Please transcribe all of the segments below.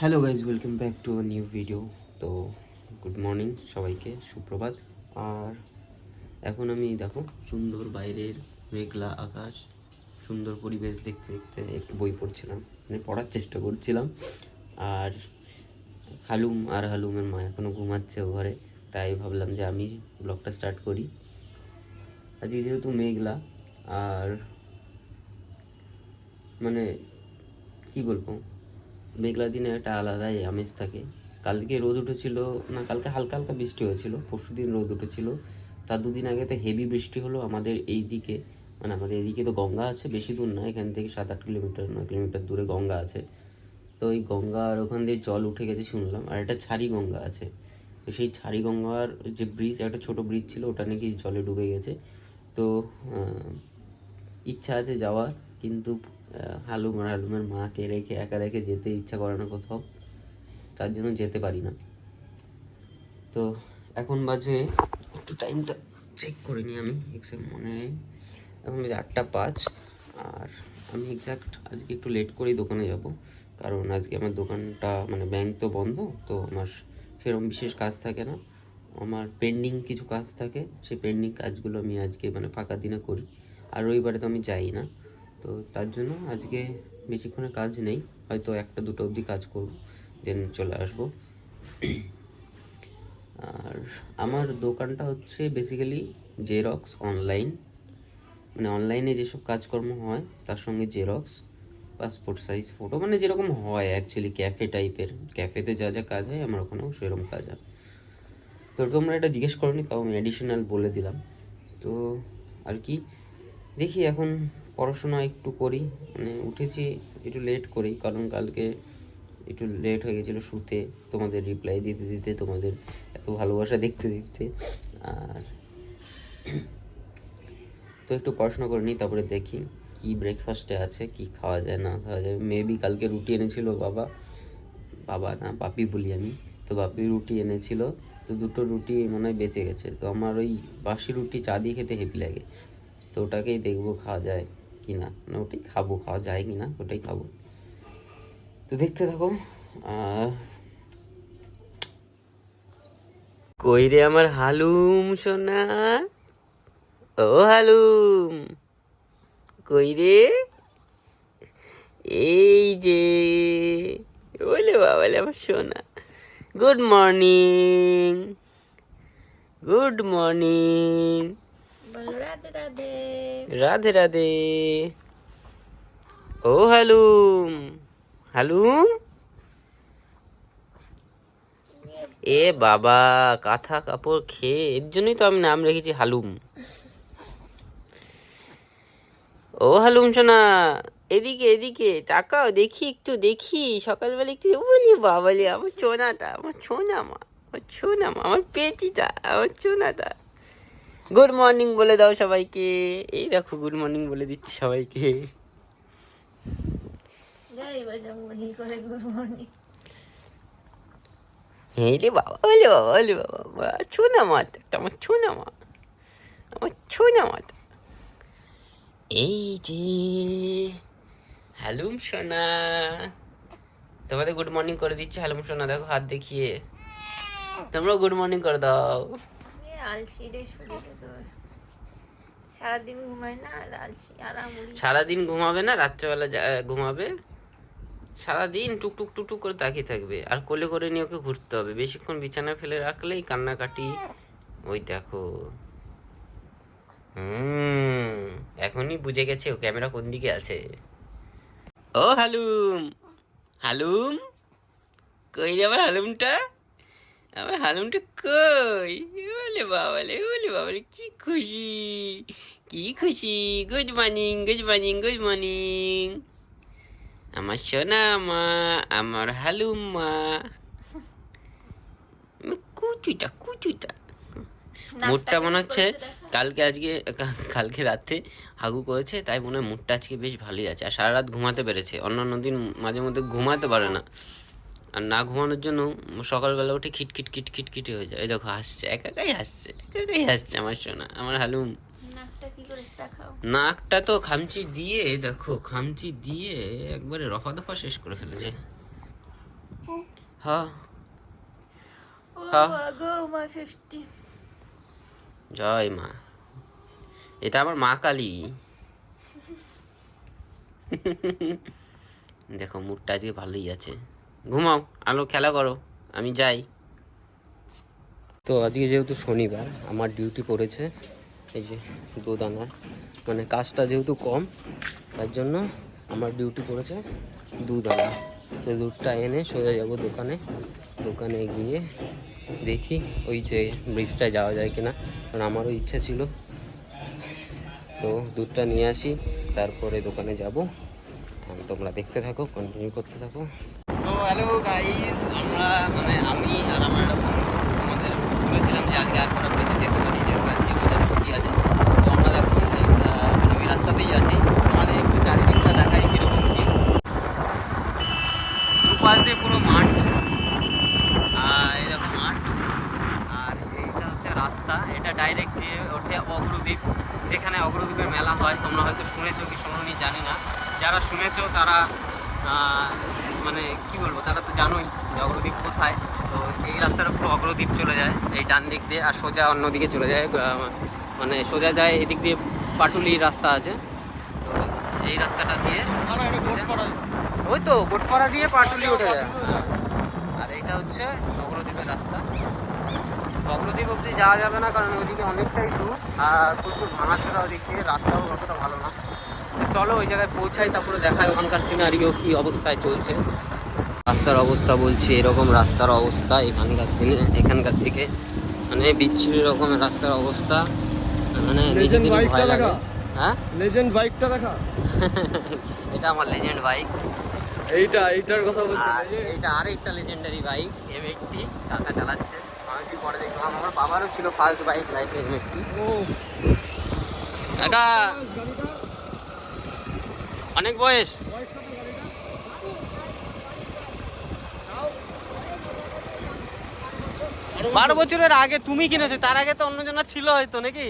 Hello guys welcome back to new video তো good morning সবাইকে, সুপ্রভাত। আর এখন আমি দেখো, সুন্দর বাইরের মেঘলা আকাশ, সুন্দর পরিবেশ দেখতে দেখতে একটু বই পড়ছিলাম। মানে পড়ার চেষ্টা করছিলাম। আর হালুম, আর হালুমের মা এখনও ঘুমাচ্ছে ঘরে। তাই ভাবলাম যে আমি ব্লগটা স্টার্ট করি। আজকে যেহেতু মেঘলা, আর মানে কি বলব? মেঘলা দিনে একটা আলাদাই আমেজ থাকে। কালকে রোদ উঠেছিল, না কালকে হালকা হালকা বৃষ্টি হয়েছিল, পরশু দিন রোদ উঠেছিল। তার দুদিন আগে তো হেভি বৃষ্টি হলো আমাদের এই দিকে। মানে আমাদের এদিকে তো গঙ্গা আছে, বেশি দূর না এখান থেকে সাত আট কিলোমিটার, নয় কিলোমিটার দূরে গঙ্গা আছে। তো ওই গঙ্গার ওখান দিয়ে জল উঠে গেছে শুনলাম, আর একটা ছাড়ি গঙ্গা আছে। তো সেই ছাড়ি গঙ্গার যে ব্রিজ একটা ছোট ব্রিজ ছিল, ওটা নাকি জলে ডুবে গেছে। তো ইচ্ছা আছে যাওয়ার, কিন্তু হালুম আর হালুমের মাকে রেখে একা রেখে যেতে ইচ্ছা করে না কোথাও। তার জন্য যেতে পারি না। তো এখন বাজে, একটু টাইমটা চেক করে নিই আমি এক্সাক্ট মনে এখন বাজে আটটা পাঁচ, আর আমি এক্সাক্ট আজকে একটু লেট করেই দোকানে যাব। কারণ আজকে আমার দোকানটা মানে ব্যাংক তো বন্ধ, তো আমার সেরকম বিশেষ কাজ থাকে না। আমার পেন্ডিং কিছু কাজ থাকে, সেই পেন্ডিং কাজগুলো আমি আজকে মানে ফাঁকা দিনে করি। আর রবিবারে তো আমি যাই না। তো তার জন্য আজকে বেশিক্ষণের কাজ নেই। হয়তো একটা দুটো অবধি কাজ করব দেন চলে আসব। আর আমার দোকানটা হচ্ছে বেসিক্যালি জেরক্স অনলাইন মানে অনলাইনে যেসব কাজকর্ম হয়, তার সঙ্গে জেরক্স পাসপোর্ট সাইজ ফটো মানে যেরকম হয় অ্যাকচুয়ালি ক্যাফে টাইপের ক্যাফেতে যা যা কাজ হয়, আমার ওখানেও সেরকম কাজ হয়। তো তোমরা এটা জিজ্ঞেস করনি, তাও আমি অ্যাডিশনাল বলে দিলাম। তো আর কি, দেখি এখন পড়াশোনা একটু করি মানে উঠেছি একটু লেট করি, কারণ কালকে একটু লেট হয়ে গেছিল শুতে, তোমাদের রিপ্লাই দিতে দিতে, তোমাদের এত ভালোবাসা দেখতে দেখতে। আর তো একটু পড়াশোনা করে নিই, তারপরে দেখি কি ব্রেকফাস্টে আছে, কি খাওয়া যায়, না খাওয়া যায়। মেবি কালকে রুটি এনেছিল বাবা বাবা না, বাপি বলি আমি। তো বাপি রুটি এনেছিল, তো দুটো রুটি মনে হয় বেঁচে গেছে। তো আমার ওই বাসি রুটি চা দিয়ে খেতে হেভি লাগে। তো ওটাকেই দেখব খাওয়া যায়। কি না না ওটাই খাব, খাওয়া যায় কি না ওটাই খাব। তো দেখতে থাকো কই রে আমার হালুম, সোনা? ও হালুম, কই রে? এই যে বলে বাবালে আমার সোনা। Good morning good morning. Radhe Radhe. ও হালুম। হালুম? এ বাবা, কাঁথা কাপড় খেয়ে, এর জন্যই তো আমি নাম রেখেছি হালুম। ও হালুম সোনা, এদিকে এদিকে, তাকাও, দেখি, একটু দেখি। সকালবেলা একটু বলি বাবালি আমার ছোনাটা, আমার ছোনা মা আমার ছোনা মা আমার পেচিটা, আমার ছোনাটা। গুড মর্নিং বলে দাও সবাইকে। এই দেখো গুড মর্নিং বলে দিচ্ছি সবাইকে। রে বাবা বলে বাবা বলে বাবা ছোনা মাত আমার ছোনা মা আমার ছোনা মাত এই যে হ্যালুম সোনা। তোমাদের গুড মর্নিং করে দিচ্ছে হ্যালুম সোনা দেখো হাত দেখিয়ে। তোমরাও গুড মর্নিং করে দাও। আলসি রে শরীরে তোর। সারাদিন ঘুমায় না আর আলসি আরাম সারাদিন ঘুমাবে না, রাত্রেবেলা ঘুমাবে। সারাদিন টুকটুক টুকটুক করে তাকিয়ে থাকবে, আর কোলে করে নিয়ে ওকে ঘুরতে হবে। বেশিক্ষণ বিছানায় ফেলে রাখলেই কান্নাকাটি। ওই দেখো। হুম, এখনই বুঝে গেছে ও ক্যামেরা কোন দিকে আছে। ও হালুম হালুম? কই রে আমার হালুমটা? আমার হালুমটা কই বলে বাবালে বলে বাবালে কি খুশি কি খুশি good morning good morning good morning আমার সোনা মা আমার হালুম মা কুচুটা কুচুটা মুডটা মনে হচ্ছে কালকে আজকে কালকে রাতে হাগু করেছে তাই মনে হয় মুডটা আজকে বেশ ভালোই আছে। আর সারা রাত ঘুমাতে পেরেছে। অন্যান্য দিন মাঝে মধ্যে ঘুমাতে পারে না। আর না ঘুমানোর জন্য সকালবেলা উঠে খিটখিট খিট খিটখিটি হয়ে যায়। এই দেখো হাসছে একা একাই হাসছে একা একাই হাসছে আমার সোনা আমার হালুম। নাকটা তো খামচি দিয়ে দেখো খামচি দিয়ে একবারে রফা দফা শেষ করে ফেলেছে। হ্যাঁ। হ্যাঁ। গো জয় মা। এটা আমার মা কালী। দেখো মুডটা আজকে ভালোই আছে। ঘুমাও, আলো খেলা করো, আমি যাই। তো আজকে যেহেতু শনিবার, আমার ডিউটি পড়েছে, এই যে দুধ আনার মানে কাজটা যেহেতু কম, তার জন্য আমার ডিউটি পড়েছে দুধ আনা তো দুধটা এনে সোজা যাব দোকানে। দোকানে গিয়ে দেখি ওই যে ব্রিজটায় যাওয়া যায় কিনা, কারণ আমারও ইচ্ছা ছিল। তো দুধটা নিয়ে আসি, তারপরে দোকানে যাব। তোমরা দেখতে থাকো কন্টিনিউ করতে থাকো। হ্যালো গাইস আমরা মানে আমি আর আমার একটা আমাদের বলেছিলাম যে আজকে আর করা বেঁচে যেতে পারি যেহেতু আজকে আমাদের ছুটি আছে। তো আমরা দেখো মানে ওই রাস্তাতেই আছি। আমাদের একটু চারিদিকটা দেখাই কীরকম কি। দিয়ে পুরো মাঠ। আর এই মাঠ। আর এইটা হচ্ছে রাস্তা। এটা ডাইরেক্ট যে ওঠে অগ্রদ্বীপ। যেখানে অগ্রদ্বীপের মেলা হয়। তোমরা হয়তো শুনেছো কি শোনোনি, জানি না। যারা শুনেছো তারা মানে কি বলব তারা তো জানোই যে অগ্রদ্বীপ কোথায়। তো এই রাস্তার পুরো অগ্রদ্বীপ চলে যায় এই ডান দিক দিয়ে আর সোজা অন্যদিকে চলে যায় মানে সোজা যায় এদিক দিয়ে পাটুলি রাস্তা আছে। তো এই রাস্তাটা দিয়ে ওই তো গোটপাড়া দিয়ে পাটুলি উঠে যায়। হ্যাঁ। আর এইটা হচ্ছে অগ্রদ্বীপের রাস্তা। অগ্রদ্বীপ অবধি যাওয়া যাবে না কারণ ওইদিকে অনেকটাই দূর আর প্রচুর ভাঙাচোরা ওদিক দিয়ে রাস্তাও অতটা ভালো না। চলো ওই জায়গায় পৌঁছাই তারপরে দেখায় ওখানকার সিনারিও কি অবস্থায় চলছে। রাস্তার অবস্থা বলছি এরকম রাস্তার অবস্থা এখানকার থেকে এখানকার থেকে মানে বিচ্ছিরি রকম রাস্তার অবস্থা। মানে নিজে ভয় লাগে। হ্যাঁ? লেজেন্ড বাইকটা দেখা। এটা আমার লেজেন্ড বাইক এইটা এইটার কথা বলছি এটা আরেকটা লেজেন্ডারি বাইক এম এইটটি কাকা চালাচ্ছে। অনেকদিন পরে দেখলাম? আমার বাবারও ছিল first bike life M eighty কাকা! অনেক বয়স। বারো বছরের আগে তুমি কিনেছো, তার আগে তো অন্যজনা ছিল হয়তো, নাকি?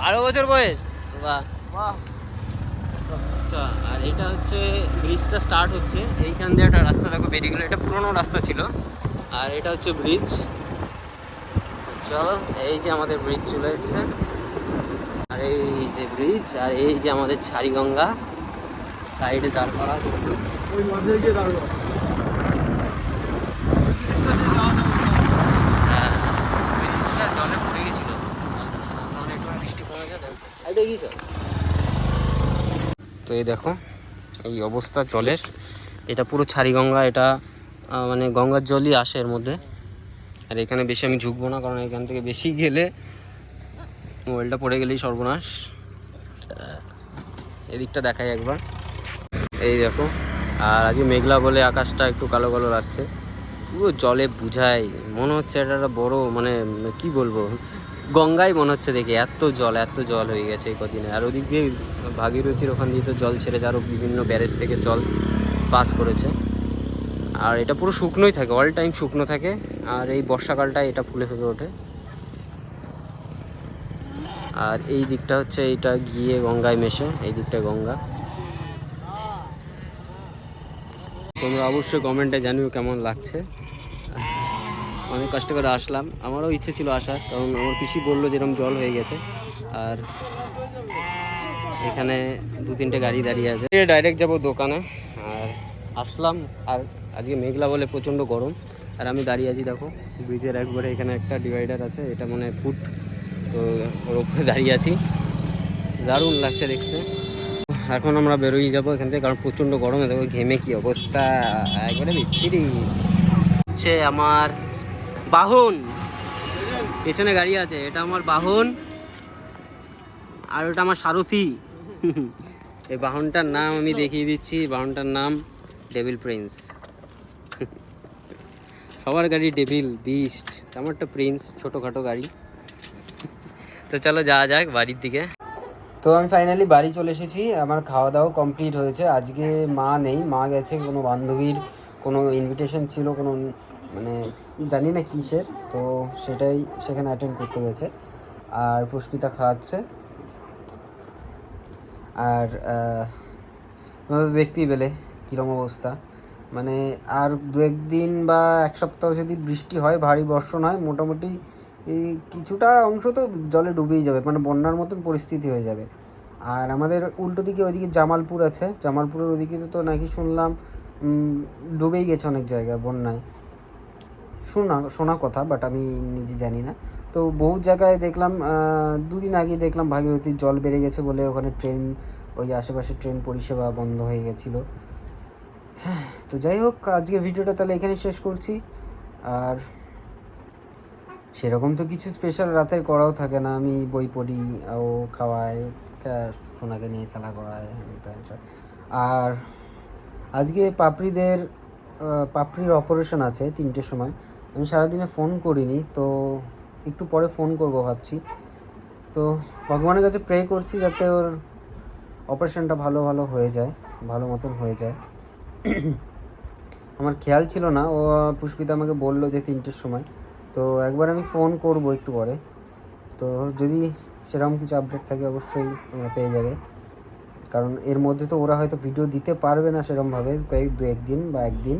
বারো বছর বয়স? বাহ। আচ্ছা আর এটা হচ্ছে ব্রিজটা স্টার্ট হচ্ছে। এইখান দিয়ে একটা রাস্তা, দেখো বেরিয়ে গেলো। এটা পুরোনো রাস্তা ছিল। আর এটা হচ্ছে ব্রিজ চলো, এই যে আমাদের ব্রিজ চলে এসছে। ব্রিজ আর এই যে আমাদের ছাড়িগঙ্গা সাইডে দাঁড় করা। হ্যাঁ ব্রিজটা জলে পড়ে গেছিল। বৃষ্টি কমে গেছে এটা কি চল। তো এই দেখো এই অবস্থা জলের। এটা পুরো ছাড়িগঙ্গা এটা মানে গঙ্গার জলই আসে এর মধ্যে। আর এখানে বেশি আমি ঝুঁকবো না কারণ এখান থেকে বেশি গেলে মোবাইলটা পড়ে গেলেই সর্বনাশ। এদিকটা দেখাই একবার। এই দেখো, আর আজকে মেঘলা বলে আকাশটা একটু কালো কালো লাগছে। পুরো জলে বুঝাই, মনে হচ্ছে এটা একটা বড় মানে কি বলব? গঙ্গাই মনে হচ্ছে দেখে, এত জল এত জল হয়ে গেছে এই কদিনে। আর ওদিক দিয়ে ভাগীরথীর ওখান দিয়ে তো জল ছেড়েছে আরও বিভিন্ন ব্যারেজ থেকে জল পাস করেছে। আর এটা পুরো শুকনোই থাকে অল টাইম শুকনো থাকে। আর এই বর্ষাকালটায় এটা ফুলে ফেপে ওঠে। আর এই দিকটা হচ্ছে এইটা গিয়ে গঙ্গায় মেশে, এই দিকটা গঙ্গা। তোমরা অবশ্যই কমেন্টে জানিও কেমন লাগছে। অনেক কষ্ট করে আসলাম। আমারও ইচ্ছে ছিল আসার, কারণ আমার পিসি বলল যেরকম জল হয়ে গেছে। আর এখানে দু তিনটে গাড়ি দাঁড়িয়ে আছে। ডাইরেক্ট যাব দোকানে। আর আসলাম, আর আজকে মেঘলা বলে প্রচণ্ড গরম। আর আমি দাঁড়িয়ে আছি, দেখো, ব্রিজের একবারে এখানে একটা ডিভাইডার আছে, এটা মানে ফুট তো ওর উপরে দাঁড়িয়ে আছি। দারুণ লাগছে দেখতে। এখন আমরা বেরোই যাব এখান থেকে, কারণ প্রচণ্ড গরমে দেখো ঘেমে কি অবস্থা, একবারে বিচ্ছিরি। হচ্ছে আমার বাহন। পেছনে গাড়ি আছে, এটা আমার বাহন আর ওটা আমার সারথি। এই বাহনটার নাম আমি দেখিয়ে দিচ্ছি, বাহনটার নাম ডেভিল প্রিন্স। সবার গাড়ি ডেভিল, বিস্ট। আমারটা প্রিন্স, ছোটোখাটো গাড়ি। তো চলো যাওয়া যাক বাড়ির দিকে। তো আমি ফাইনালি বাড়ি চলে এসেছি, আমার খাওয়া দাওয়া কমপ্লিট হয়েছে। আজকে মা নেই, মা গেছে, কোনো বান্ধবীর কোনো ইনভিটেশন ছিল, কোনো মানে জানি না কিসের, তো সেটাই সেখানে অ্যাটেন্ড করতে গেছে। আর পুষ্পিতা খাওয়াচ্ছে। আর দেখতেই পেলে কীরকম অবস্থা। মানে আর দু একদিন বা এক সপ্তাহ যদি বৃষ্টি হয়, ভারী বর্ষণ হয়, মোটামুটি এই কিছুটা অংশ তো জলে ডুবেই যাবে মানে বন্যার মতন পরিস্থিতি হয়ে যাবে। আর আমাদের উল্টো দিকে ওইদিকে জামালপুর আছে, জামালপুরের ওদিকে তো নাকি শুনলাম ডুবেই গেছে অনেক জায়গায় বন্যায়। শোনা শোনা কথা বাট আমি নিজে জানি না। তো বহু জায়গায় দেখলাম দুদিন আগে দেখলাম ভাগীরথীর জল বেড়ে গেছে বলে ওখানে ট্রেন, ওই আশেপাশে ট্রেন পরিষেবা বন্ধ হয়ে গেছিল। হ্যাঁ তো যাই হোক, আজকে ভিডিওটা তাহলে এখানে শেষ করছি। আর সেরকম তো কিছু স্পেশাল রাতের করাও থাকে না। আমি বই পড়ি, ও খাওয়াই সোনাকে নিয়ে খেলা করায় আর আজকে পাপড়িদের পাপড়ির অপারেশন আছে তিনটের সময়। আমি সারাদিনে ফোন করিনি, তো একটু পরে ফোন করব ভাবছি। তো ভগবানের কাছে প্রে করছি যাতে ওর অপারেশনটা ভালো ভালো হয়ে যায়, ভালো মতন হয়ে যায়। আমার খেয়াল ছিল না, ও পুষ্পিতা আমাকে বলল যে তিনটের সময়। তো একবার আমি ফোন করব একটু পরে। তো যদি সেরকম কিছু আপডেট থাকে অবশ্যই তোমরা পেয়ে যাবে। কারণ এর মধ্যে তো ওরা হয়তো ভিডিও দিতে পারবে না সেরকমভাবে কয়েক, দু একদিন বা একদিন।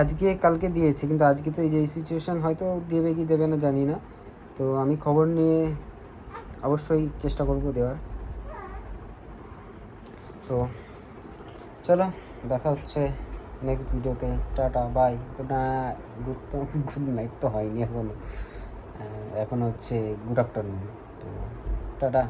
আজকে, কালকে দিয়েছে, কিন্তু আজকে তো এই যে সিচুয়েশান হয়তো দেবে কি দেবে না জানি না। তো আমি খবর নিয়ে অবশ্যই চেষ্টা করব দেওয়ার। তো চলো, দেখা হচ্ছে। নেক্সট ভিডিওতে tata bye good night good তো গুড নাইট তো হয়নি এখনও। এখন হচ্ছে গুড আফটারনুন তো, টাটা।